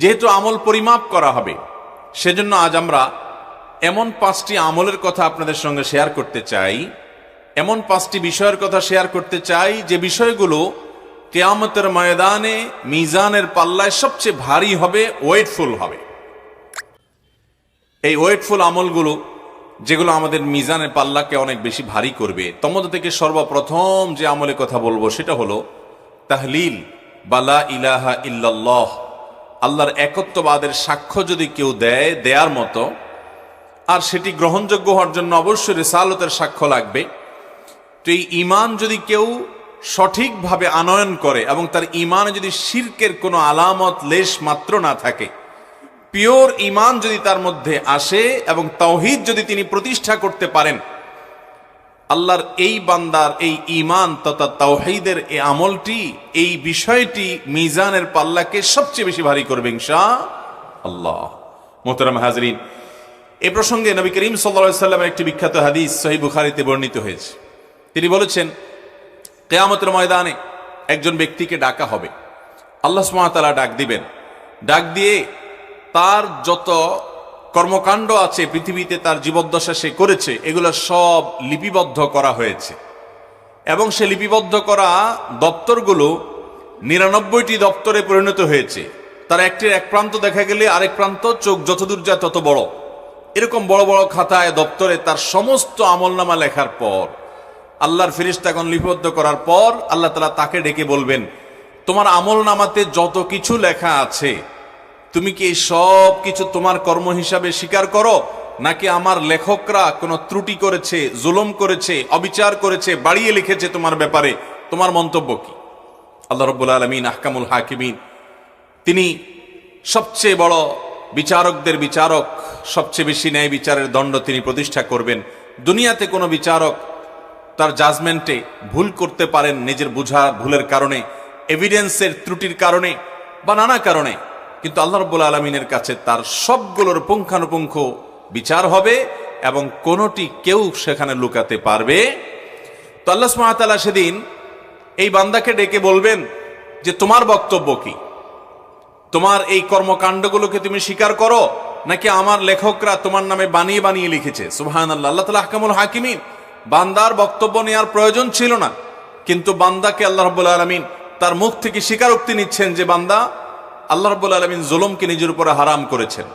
যেহেতু আমল পরিমাপ করা হবে, সেজন্য আজ আমরা এমন পাঁচটি আমলের কথা আপনাদের সঙ্গে শেয়ার করতে চাই, এমন পাঁচটি বিষয়ের কথা শেয়ার করতে চাই, যে বিষয়গুলো কেয়ামতের ময়দানে, মিজানের পাল্লায় সবচেয়ে ভারী হবে, ওয়েটফুল হবে। এই ওয়েটফুল আমলগুলো, যেগুলো আমাদের মিজানের পাল্লাকে অনেক বেশি ভারী করবে তমধ্যে থেকে সর্বপ্রথম যে আমলের কথা বলব সেটা হলো, তাহলিল, বালা ইলাহা ইল্লাল্লাহ আল্লাহর একত্ববাদের সাক্ষ্য যদি কেউ দেয়, দেয়ার মতো, আর সেটি গ্রহণযোগ্য হওয়ার জন্য অবশ্যই রেসালতের সাক্ষ্য লাগবে। তো এই ইমান যদি কেউ সঠিকভাবে আনয়ন করে এবং তার ইমানে যদি শির্কের কোনো আলামত, লেশ মাত্র না থাকে, পিওর ইমান যদি তার মধ্যে আসে এবং তাওহিদ যদি তিনি প্রতিষ্ঠা করতে পারেন আল্লাহর এই বান্দার এই ইমান তথা তাওহিদের এই আমলটি, এই বিষয়টি মিজানের পাল্লাকে সবচেয়ে বেশি ভারী করবে ইনশা আল্লাহ। মোহতারাম হাজরিন, এ প্রসঙ্গে নবী করিম সাল্লা সাল্লামের একটি বিখ্যাত হাদিস সহি বুখারিতে বর্ণিত হয়েছে। তিনি বলেছেন, কেয়ামতের ময়দানে একজন ব্যক্তিকে ডাকা হবে। আল্লাহ সুমাতালা ডাক দিবেন। ডাক দিয়ে তার যত কর্মকাণ্ড আছে, পৃথিবীতে তার জীবদ্দশা সে করেছে, এগুলো সব লিপিবদ্ধ করা হয়েছে। এবং সে লিপিবদ্ধ করা দপ্তরগুলো নিরানব্বইটি দপ্তরে পরিণত হয়েছে। তার একটির এক প্রান্ত দেখা গেলে আরেক প্রান্ত চোখ যতদূর যায় তত বড়। এরকম বড় বড় খাতায় দপ্তরে তার সমস্ত আমলনামা লেখার পর, আল্লাহর ফিরিস্তাগণ লিপিবদ্ধ করার পর, আল্লাহ তালা তাকে ডেকে বলবেন, তোমার আমল নামাতে যত কিছু লেখা আছে তুমি কি এই সব কিছু তোমার কর্ম হিসাবে স্বীকার করো? নাকি আমার লেখকরা কোনো ত্রুটি করেছে, জুলুম করেছে, অবিচার করেছে, বাড়িয়ে লিখেছে তোমার ব্যাপারে? তোমার মন্তব্য কি? আল্লাহ রব্বুল আলমিন আহকামুল হাকিমিন, তিনি সবচেয়ে বড় বিচারকদের বিচারক, সবচেয়ে বেশি ন্যায় বিচারের দণ্ড তিনি প্রতিষ্ঠা করবেন। দুনিয়াতে কোনো বিচারক তার জাজমেন্টে ভুল করতে পারেন নিজের বুঝা, ভুলের কারণে এভিডেন্সের ত্রুটির কারণে বা নানা কারণে। কিন্তু আল্লাহ রব্বুল আলমিনের কাছে তার সবগুলোর পুঙ্খানুপুঙ্খ বিচার হবে এবং কোনোটি কেউ সেখানে লুকাতে পারবে। তো আল্লাহ সুমাতালা সেদিন এই বান্দাকে ডেকে বলবেন যে, তোমার বক্তব্য কি? তোমার এই কর্মকাণ্ডগুলোকে তুমি স্বীকার করো? নাকি আমার লেখকরা তোমার নামে বানিয়ে বানিয়ে লিখেছে? সুহান আল্লাহ আল্লাহ তালা হাকামুল হাকিমিন, বান্দার বক্তব্য নেওয়ার প্রয়োজন ছিল না। কিন্তু বান্দাকে আল্লাহ রব্বুল আলমিন তার মুখ থেকে স্বীকারোক্তি নিচ্ছেন যে, বান্দা আল্লাহ রব্বুল আলমিন জুলুমকে নিজের উপরে হারাম করেছেন।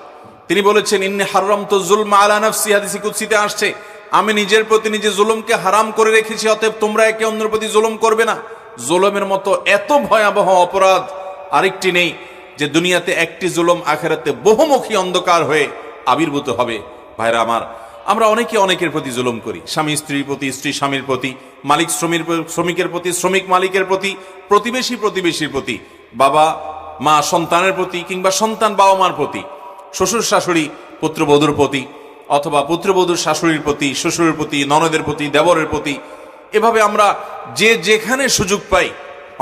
তিনি বলেছেন, ইন্নি হারাম তো জুলম আলা নফসি হাদিসি কুৎসিতে আসছে, আমি নিজের প্রতি নিজে জুলুমকে হারাম করে রেখেছি, অতএব তোমরা একে অন্যের প্রতি জুলুম করবে না। জুলমের মতো এত ভয়াবহ অপরাধ আরেকটি নেই, যে দুনিয়াতে একটি জুলম আখেরাতে বহুমুখী অন্ধকার হয়ে আবির্ভূত হবে। ভাইরা আমার, আমরা অনেকে অনেকের প্রতি জুলুম করি। স্বামী স্ত্রীর প্রতি, স্ত্রী স্বামীর প্রতি, মালিক শ্রমিক শ্রমিকের প্রতি, শ্রমিক মালিকের প্রতি, প্রতিবেশী প্রতিবেশীর প্রতি। বাবা মা সন্তানের প্রতি কিংবা সন্তান বাবা মার প্রতি, শ্বশুর শাশুড়ি, পুত্রবধূর প্রতি, অথবা পুত্রবধূর শাশুড়ির প্রতি, শ্বশুরের প্রতি, ননদের প্রতি, দেবরের প্রতি, এভাবে আমরা যে যেখানে সুযোগ পাই,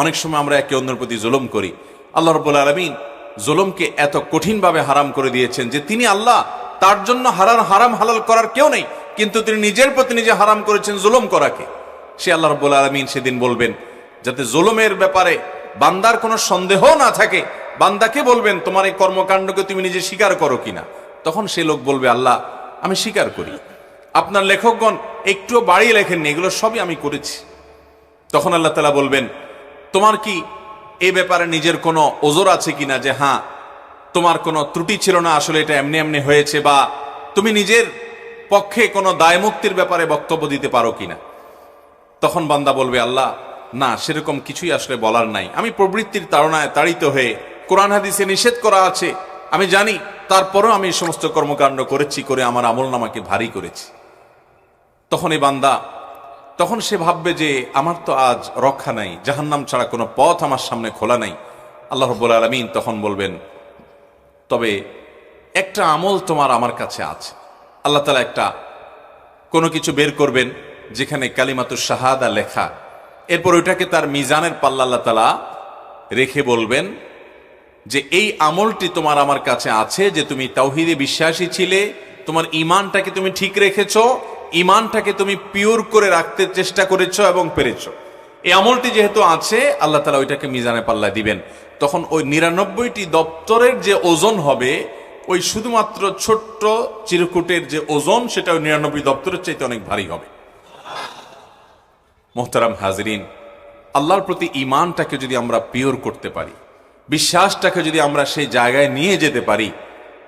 অনেক সময় আমরা একে অন্যের প্রতি জুলুম করি। আল্লাহ রব্বুল আলমিন জুলুমকে এত কঠিনভাবে হারাম করে দিয়েছেন যে তিনি আল্লাহ তার জন্য হারান হারাম, হালাল করার কেউ নেই, কিন্তু তিনি নিজের প্রতি নিজে হারাম করেছেন জুলুম করাকে। সে আল্লাহ রব্বুল আলমিন সেদিন বলবেন, যাতে জুলুমের ব্যাপারে বান্দার কোনো সন্দেহ না থাকে। বান্দাকে বলবেন, তোমার এই কর্মকাণ্ডকে তুমি নিজে স্বীকার করো কিনা? তখন সে লোক বলবে, আল্লাহ, আমি স্বীকার করি। আপনার লেখকগণ একটুও বাড়িয়ে লেখেননি, এগুলো সবই আমি করেছি। তখন আল্লাহ তালা বলবেন, তোমার কি এ ব্যাপারে নিজের কোনো ওজোর আছে কিনা যে হ্যাঁ তোমার কোনো ত্রুটি ছিল না, আসলে এটা এমনি এমনি হয়েছে, বা তুমি নিজের পক্ষে কোনো দায় মুক্তির ব্যাপারে বক্তব্য দিতে পারো কিনা? তখন বান্দা বলবে, আল্লাহ না, সেরকম কিছুই আসলে বলার নাই। আমি প্রবৃত্তির তাড়নায় তাড়িত হয়ে কোরআন হাদিসে নিষেধ করা আছে। আমি জানি, তারপরও আমি এই সমস্ত কর্মকাণ্ড করেছি, করে আমার আমল নামাকে ভারী করেছি। তখন এই বান্দা, তখন সে ভাববে যে আমার তো আজ রক্ষা নাই, জাহান্নাম ছাড়া কোনো পথ আমার সামনে খোলা নাই। আল্লাহ রব্বুল আলমিন তখন বলবেন, তবে একটা আমল তোমার আমার কাছে আছে। আল্লাহ তালা একটা কোনো কিছু বের করবেন, যেখানে কালিমাতুর শাহাদা লেখা এরপর ওইটাকে তার মিজানের পাল্লা তালা রেখে বলবেন যে, এই আমলটি তোমার আমার কাছে আছে যে তুমি তাওহিদে বিশ্বাসী ছিলে, তোমার ইমানটাকে তুমি ঠিক রেখেছ ইমানটাকে তুমি পিওর করে রাখতে চেষ্টা করেছ এবং পেরেছ। এই আমলটি যেহেতু আছে, আল্লাহ তালা ওইটাকে মিজানে পাল্লা দিবেন। তখন ওই নিরানব্বইটি দপ্তরের যে ওজন হবে, ওই শুধুমাত্র ছোট্ট চিরকুটের যে ওজন, সেটা ওই নিরানব্বই দপ্তরের চাইতে অনেক ভারী হবে। মোহতারাম হাজরিন, আল্লাহর প্রতি ইমানটাকে যদি আমরা পিওর করতে পারি, বিশ্বাসটাকে যদি আমরা সেই জায়গায় নিয়ে যেতে পারি,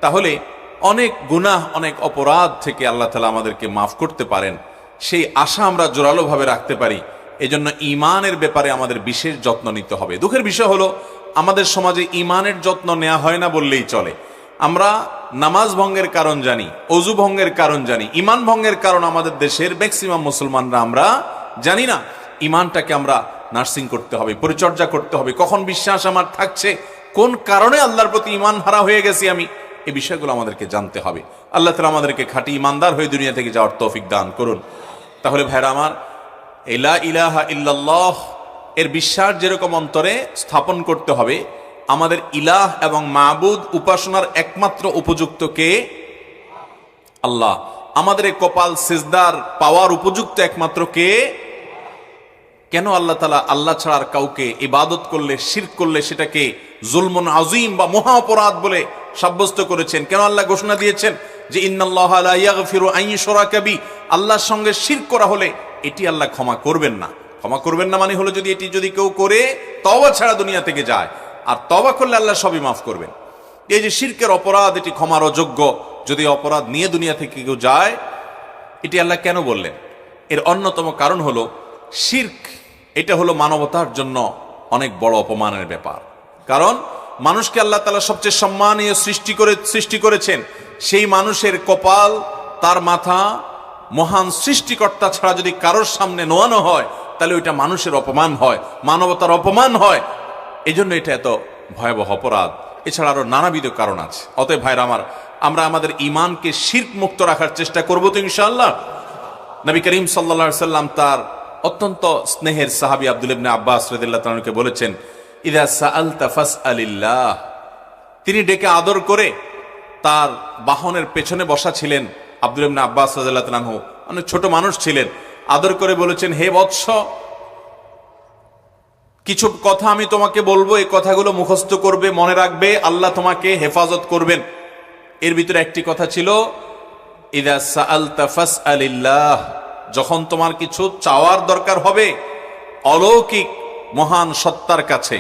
তাহলে অনেক গুনাহ, অনেক অপরাধ থেকে আল্লাহ তালা আমাদেরকে মাফ করতে পারেন। সেই আশা আমরা জোরালোভাবে রাখতে পারি। এজন্য ইমানের ব্যাপারে আমাদের বিশেষ যত্ন নিতে হবে। দুঃখের বিষয় হলো, আমাদের সমাজে ইমানের যত্ন নেওয়া হয় না বললেই চলে। আমরা নামাজ ভঙ্গের কারণ জানি, অজু ভঙ্গের কারণ জানি ইমান ভঙ্গের কারণ আমাদের দেশের ম্যাক্সিমাম মুসলমানরা আমরা জানি না, ইমানটাকে আমরা নার্সিং করতে হবে, পরিচর্যা করতে হবে, কখন বিশ্বাস আমার থাকছে, কোন কারণে আল্লাহর প্রতি ইমান হারা হয়ে গেছি আমি এই বিষয়গুলো আমাদেরকে জানতে হবে। আল্লাহ তালা আমাদেরকে খাঁটি ইমানদার হয়ে দুনিয়া থেকে যাওয়ার তৌফিক দান করুন। তাহলে ভাইরা আমার এলা ইলাহা ইল্লাল্লাহ এর বিশ্বাস যেরকম অন্তরে স্থাপন করতে হবে, আমাদের ইলাহ এবং মাবুদ উপাসনার একমাত্র উপযুক্ত কে? আল্লাহ। আমাদের কপাল সিজদার পাওয়ার উপযুক্ত একমাত্র কে? কেন আল্লাহ তালা আল্লাহ ছাড়ার কাউকে ইবাদত করলে শির করলে সেটাকে জুলমন আজিম বা মহা অপরাধ বলে সাব্যস্ত করেছেন? কেন আল্লাহ ঘোষণা দিয়েছেন যে ইন্নাল্লাহ আল্লাহর সঙ্গে শির করা হলে এটি আল্লাহ ক্ষমা করবেন না। ক্ষমা করবেন না মানে হলো যদি এটি যদি কেউ করে তবা ছাড়া দুনিয়া থেকে যায়। আর তবা করলে আল্লাহ সবই মাফ করবেন। এই যে শিরকের অপরাধ, এটি ক্ষমার অযোগ্য। যদি অপরাধ নিয়ে দুনিয়া থেকে কেউ যায়, এটি আল্লাহ কেন বললেন? এর অন্যতম কারণ হলো, শির্ক এটা হলো মানবতার জন্য অনেক বড় অপমানের ব্যাপার। কারণ মানুষকে আল্লাহ তালা সবচেয়ে সম্মানীয় সৃষ্টি করে, সৃষ্টি করেছেন, সেই মানুষের কপাল, তার মাথা, মহান সৃষ্টিকর্তা ছাড়া যদি কারোর সামনে নোয়ানো হয়, তাহলে ওইটা মানুষের অপমান হয়, মানবতার অপমান হয়। এই জন্য এটা এত ভয়াবহ অপরাধ। এছাড়া আরও নানাবিধ কারণ আছে। অতএব ভাইরা আমার, আমরা আমাদের ইমানকে শির্ক মুক্ত রাখার চেষ্টা করব তো ইনশাআল্লাহ। নবী করিম সাল্লা সাল্লাম তার অত্যন্ত স্নেহের সাহাবি আব্দুল ইবনে আব্বাস রদিল্লাহ তালকে বলেছেন, ইদা সাআল তাফাস আলিল্লাহ তিনি ডেকে আদর করে তার বাহনের পেছনে বসা ছিলেন আব্দুল ইবনে আব্বাস রাদিয়াল্লাহু তাআলাহু অনেক ছোট মানুষ ছিলেন। আদর করে বলেছেন, হে বৎস, কিছু কথা আমি তোমাকে বলব, এই কথাগুলো মুখস্থ করবে, মনে রাখবে, আল্লাহ তোমাকে হেফাজত করবেন। এর ভিতরে একটি কথা ছিল, ইদা সাআলতা ফাসআলিল্লাহ। যখন তোমার কিছু চাওয়ার দরকার হবে, অলৌকিক মহান সত্তার কাছে,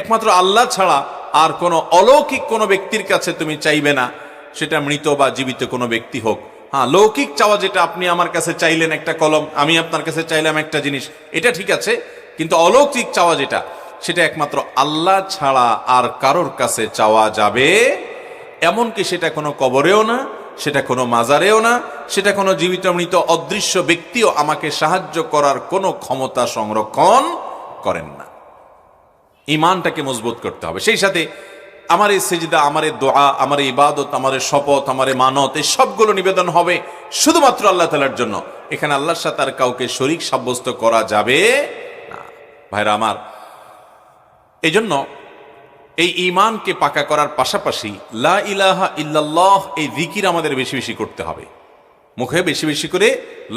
একমাত্র আল্লাহ ছাড়া আর কোনো অলৌকিক কোনো ব্যক্তির কাছে তুমি চাইবে না, সেটা মৃত বা জীবিত কোনো ব্যক্তি হোক। হ্যাঁ লৌকিক চাওয়া যেটা আপনি আমার কাছে চাইলেন একটা কলম, আমি আপনার কাছে চাইলাম একটা জিনিস, এটা ঠিক আছে, কিন্তু অলৌকিক চাওয়া যেটা, সেটা একমাত্র আল্লাহ ছাড়া আর কারোর কাছে চাওয়া যাবে, এমনকি সেটা কোনো কবরেও না সেটা কোনো মাজারেও না, সেটা কোনো জীবিত মৃত অদৃশ্য ব্যক্তিও আমাকে সাহায্য করার কোনো ক্ষমতা সংরক্ষণ করেন না। ইমানটাকে মজবুত করতে হবে। সেই সাথে আমার এই সেজিদা, আমার এই দোয়া, আমার ইবাদত, আমার শপথ, আমার মানত, এই সবগুলো নিবেদন হবে শুধুমাত্র আল্লাহ তালার জন্য। এখানে আল্লাহর সাথে আর কাউকে শরিক সাব্যস্ত করা যাবে না। ভাইরা আমার এই জন্য এই ইমানকে পাকা করার পাশাপাশি লা ইলাহা ইল্লাল্লাহ এই জিকির আমাদের বেশি বেশি করতে হবে। মুখে বেশি বেশি করে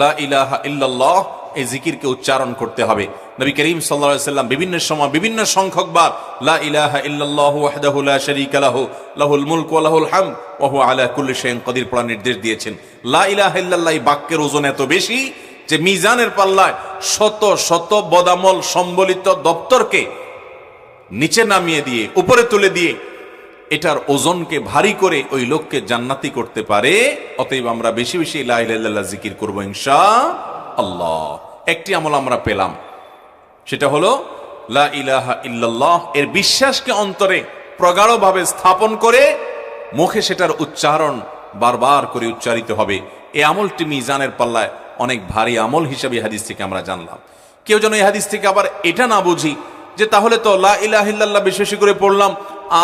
লা ইলাহা ইল্লাল্লাহ এই জিকিরকে উচ্চারণ করতে হবে। নবী করিম সাল্লাল্লাহু সাল্লাম বিভিন্ন সময় বিভিন্ন সংখ্যকবার লা ইলাহা ইল্লাল্লাহ ওয়াহদাহু লা শারীকা লাহু, লাহুল মুলক ওয়া লাহুল হামদ, ওয়া হুয়া আলা কুল্লি শাইইন কাদির পড়ার নির্দেশ দিয়েছেন। লা ইলাহা ইল্লাল্লাহ বাক্যের ওজন এত বেশি যে মিজানের পাল্লায় শত শত বদামল সম্বলিত দপ্তরকে নিচে নামিয়ে দিয়ে, উপরে তুলে দিয়ে, এটার ওজনকে ভারী করে ওই লোককে জান্নাতি করতে পারে। অতএব আমরা বেশি বেশি লা ইলাহা ইল্লাল্লাহ জিকির করব ইনশা আল্লাহ একটি আমল আমরা পেলাম। সেটা হলো, লা ইল্লাল্লাহ এর বিশ্বাসকে অন্তরে প্রগাঢ়ভাবে স্থাপন করে মুখে সেটার উচ্চারণ বারবার করে উচ্চারিত হবে। এই আমলটি মিজানের পাল্লায় অনেক ভারী আমল হিসাবে হাদিস থেকে আমরা জানলাম। কেউ যেন এই হাদিস থেকে আবার এটা না বুঝি যে তাহলে তো লা ইলাহিল্লাহ বেশি করে পড়লাম,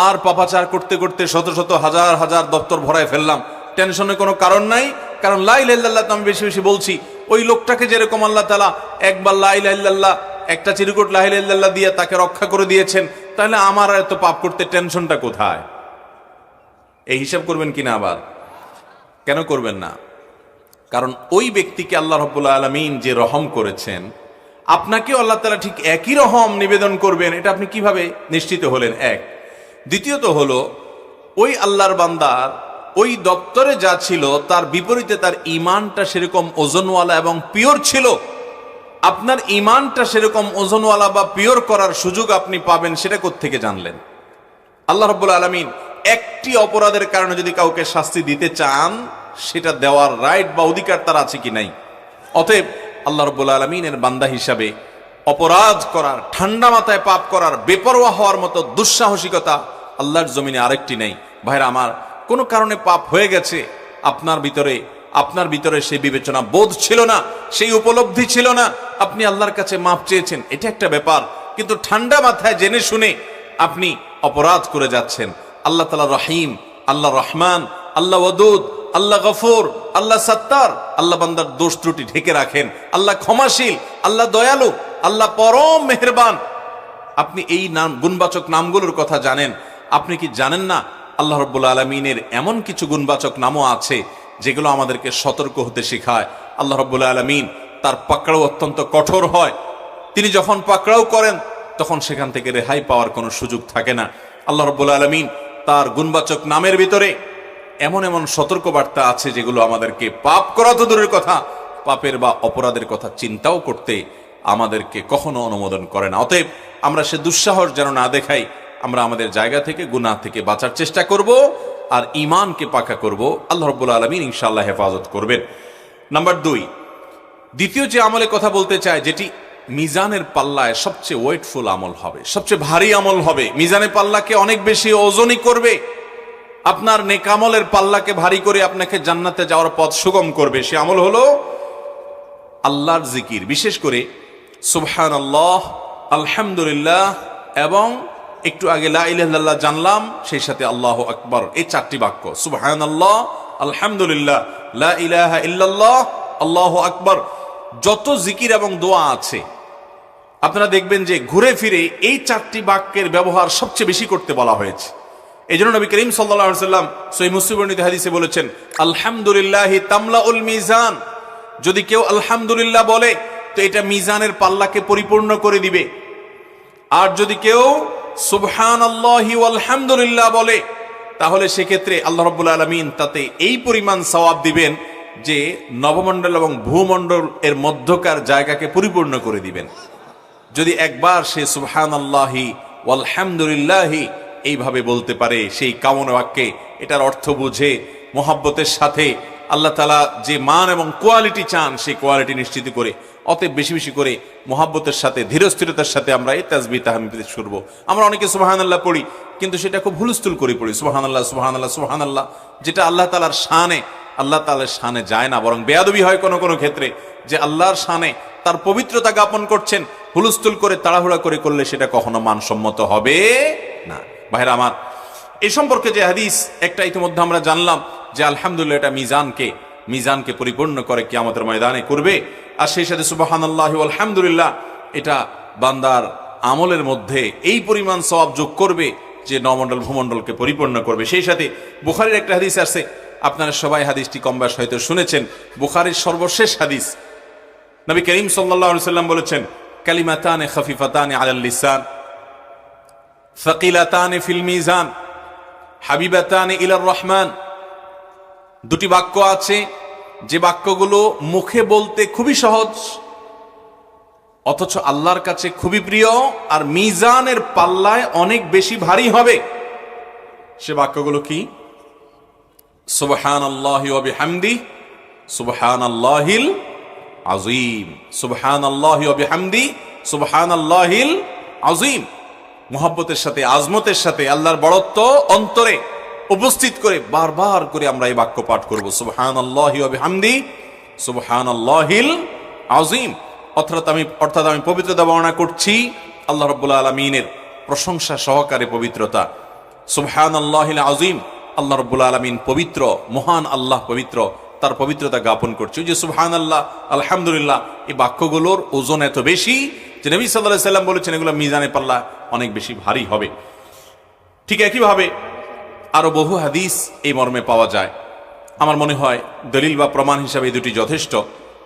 আর পাপাচার করতে করতে শত শত হাজার হাজার দপ্তর ভরায় ফেললাম। টেনশনের কোনো কারণ নাই, কারণ লা ইলাহিল্লাহ তো আমি বেশি বেশি বলছি। ওই লোকটাকে যেরকম আল্লাহ তালা একবার লা ইলাহিল্লাহ একটা চিরকুট লা ইলাহিল্লাহ দিয়ে তাকে রক্ষা করে দিয়েছেন, তাহলে আমার এত পাপ করতে টেনশনটা কোথায়? এই হিসাব করবেন কিনা আবার? কেন করবেন না? কারণ ওই ব্যক্তিকে আল্লাহ রব্বুল্লা আলমিন যে রহম করেছেন আপনাকেও আল্লাহ তালা ঠিক একই রহম নিবেদন করবেন, এটা আপনি কীভাবে নিশ্চিত হলেন? এক। দ্বিতীয়ত হলো, ওই আল্লাহর বান্দার ওই দপ্তরে যা ছিল, তার বিপরীতে তার ইমানটা সেরকম ওজনওয়ালা এবং পিওর ছিল। আপনার ইমানটা সেরকম ওজনওয়ালা বা পিওর করার সুযোগ আপনি পাবেন, সেটা থেকে জানলেন? আল্লাহ রব্বুল আলমিন একটি অপরাধের কারণে যদি কাউকে শাস্তি দিতে চান, সেটা দেওয়ার রাইট বা অধিকার তার আছে কি নাই? অতএব আল্লাহ রব্বুল আলমিনের বান্দা হিসাবে অপরাধ করার, ঠান্ডা মাথায় পাপ করার, বেপরোয়া হওয়ার মতো দুঃসাহসিকতা আল্লাহর জমিনে আরেকটি নেই। ভাইরা, আমার কোনো কারণে পাপ হয়ে গেছে, আপনার ভিতরে আপনার ভিতরে সেই বিবেচনা বোধ ছিল না, সেই উপলব্ধি ছিল না, আপনি আল্লাহর কাছে মাপ চেয়েছেন, এটা একটা ব্যাপার। কিন্তু ঠান্ডা মাথায় জেনে শুনে আপনি অপরাধ করে যাচ্ছেন। আল্লাহ তালা রহিম, আল্লাহ রহমান, আল্লাহ ওদুদ আল্লাহ গফুর, আল্লাহ সত্তার, আল্লাহ বান্দার দোষ ত্রুটি ঢেকে রাখেন। আল্লাহ ক্ষমাশীল, আল্লাহ দয়ালু, আল্লাহ পরম মেহেরবান। আপনি এই নাম, গুণবাচক নামগুলোর কথা জানেন। আপনি কি জানেন না আল্লাহ রব্বুল আলমিনের এমন কিছু গুণবাচক নামও আছে যেগুলো আমাদেরকে সতর্ক হতে শেখায়? আল্লাহ রব্বুল আলমিন তার পাকড়াও অত্যন্ত কঠোর হয়। তিনি যখন পাকড়াও করেন, তখন সেখান থেকে রেহাই পাওয়ার কোনো সুযোগ থাকে না। আল্লাহ রব্বুল আলমিন তার গুণবাচক নামের ভিতরে এমন এমন সতর্কবার্তা আছে যেগুলো আমাদেরকে পাপ করা তো দূরের কথা, পাপের বা অপরাধের কথা চিন্তাও করতে আমাদেরকে কখনো অনুমোদন করে না। অতএব আমরা সে দুঃসাহস যেন না দেখাই, আমরা আমাদের জায়গা থেকে, গুনাহ থেকে বাঁচার চেষ্টা করব আর ইমানকে পাকা করব। আল্লাহ রব্বুল আলমিন ইনশাআল্লাহ হেফাজত করবেন। নাম্বার দুই, দ্বিতীয় যে আমলে কথা বলতে চায়, যেটি মিজানের পাল্লায় সবচেয়ে ওয়েটফুল আমল হবে, সবচেয়ে ভারী আমল হবে, মিজানের পাল্লাকে অনেক বেশি ওজনই করবে। আপনার নেকামলের পাল্লাকে ভারী করে আপনাকে জান্নাতে যাওয়ার পথ সুগম করবে। সে আমল হলো আল্লাহর জিকির, বিশেষ করে সুবহান আল্লাহ আলহামদুলিল্লাহ এবং একটু আগে লা ইলাহা জানলাম, সেই সাথে আল্লাহ আকবর, এই চারটি বাক্য সুবহান আল্লাহ আলহামদুলিল্লাহ ইলাহা ইল্লাল্লাহ, আল্লাহ আকবর, যত জিকির এবং দোয়া আছে, আপনারা দেখবেন যে ঘুরে ফিরে এই চারটি বাক্যের ব্যবহার সবচেয়ে বেশি করতে বলা হয়েছে। এই জন্য নবী করিম সাল্লাহ সাল্লাম সই মুসিবর্ণিত হাদিসে বলেছেন, আলহামদুলিল্লাহ তামলা উল মিজান। যদি কেউ আলহামদুলিল্লাহ বলে, তো এটা মিজানের পাল্লাকে পরিপূর্ণ করে দিবে। আর যদি কেউ সুবহান আল্লাহি আলহামদুলিল্লাহ বলে, তাহলে সেক্ষেত্রে আল্লাহ রব্বুল আলমিন তাতে এই পরিমাণ সওয়াব দিবেন যে নবমণ্ডল এবং ভূমণ্ডল এর মধ্যকার জায়গাকে পরিপূর্ণ করে দিবেন। যদি একবার সে সুবহান আল্লাহি আলহামদুলিল্লাহি এইভাবে বলতে পারে সেই কামন বাক্যে। এটার অর্থ বুঝে মোহাব্বতের সাথে আল্লাহ তালা যে মান এবং কোয়ালিটি চান, সেই কোয়ালিটি নিশ্চিত করে, অতএব বেশি বেশি করে মোহাব্বতের সাথে, ধীরস্থিরতার সাথে আমরা এই তাজবি তাহমিদ করব আমরা অনেকে সুবাহান আল্লাহ পড়ি, কিন্তু সেটা খুব হুলস্থুল করে পড়ি সুবাহান আল্লাহ সুবাহান আল্লাহ সুবাহান আল্লাহ যেটা আল্লাহ তালার শানে, আল্লাহ তালার শানে যায় না, বরং বেয়াদবি হয় কোনো কোনো ক্ষেত্রে, যে আল্লাহর শানে তার পবিত্রতা জ্ঞাপন করছেন, হুলস্থুল করে, তাড়াহুড়া করে করলে সেটা কখনো মানসম্মত হবে না। ভাইরা আমার এ সম্পর্কে যে হাদিস, একটা ইতিমধ্যে আমরা জানলাম যে আলহামদুলিল্লাহ এটা মিজানকে মিজানকে পরিপূর্ণ করে কি আমাদের ময়দানে করবে। আর সেই সাথে সুবাহান আল্লাহ আলহামদুলিল্লাহ এটা বান্দার আমলের মধ্যে এই পরিমাণ সবাব যোগ করবে যে নমণ্ডল ভূমণ্ডলকে পরিপূর্ণ করবে। সেই সাথে বুখারির একটা হাদিস আছে, আপনারা সবাই হাদিসটি কম ব্যাস হয়তো শুনেছেন। বুখারির সর্বশেষ হাদিস, নবী করিম সাল্লাহ সাল্লাম বলেছেন, কালিমাতানে খফিফাতানে আলাল লিসান। ফকিলাতানে ফিল মিজান, হাবিবাতানে ইলার রহমান। দুটি বাক্য আছে, যে বাক্যগুলো মুখে বলতে খুবই সহজ, অথচ আল্লাহর কাছে খুবই প্রিয়, আর মিজানের পাল্লায় অনেক বেশি ভারী হবে। সে বাক্যগুলো কি? সুবহান আল্লাহ হামদি সুবহান আল্লাহিল আজিম সুবহান আল্লাহ হামদি সুবহান আল্লাহিল আজিম মোহাব্বতের সাথে, আজমতের সাথে, আল্লাহর বড়ত্ব অন্তরে উপস্থিত করে বারবার করে আমরা এই বাক্য পাঠ করব। সুবহান আল্লাহ হামদি সুবহান আল্লাহিল আজিম অর্থাৎ আমি অর্থাৎ আমি পবিত্রতা বর্ণনা করছি আল্লাহ রব্বুল্লা আলমিনের প্রশংসা সহকারে পবিত্রতা। সুবহান আল্লাহিল আজিম আল্লাহ রব্বুল্লা আলমিন পবিত্র, মহান আল্লাহ পবিত্র, তার পবিত্রতা জ্ঞাপন করছি। যে সুবহান আল্লাহ আলহামদুলিল্লাহ, এই বাক্যগুলোর ওজন এত বেশি যে নবী সাল্লাহ সাল্লাম বলেছেন, এগুলো মিজানে পাল্লা। অনেক বেশি ভারী হবে। ঠিক একইভাবে আরও বহু হাদিস এই মর্মে পাওয়া যায়। আমার মনে হয় দলিল বা প্রমাণ হিসাবে এই দুটি যথেষ্ট।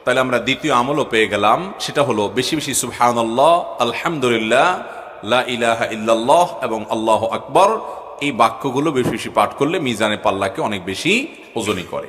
তাহলে আমরা দ্বিতীয় আমলও পেয়ে গেলাম। সেটা হলো বেশি বেশি সুবহানাল্লাহ, আলহামদুলিল্লাহ, লা ইলাহা ইল্লাল্লাহ এবং আল্লাহ আকবর। এই বাক্যগুলো বেশি বেশি পাঠ করলে মিজানে পাল্লাকে অনেক বেশি ওজনই করে।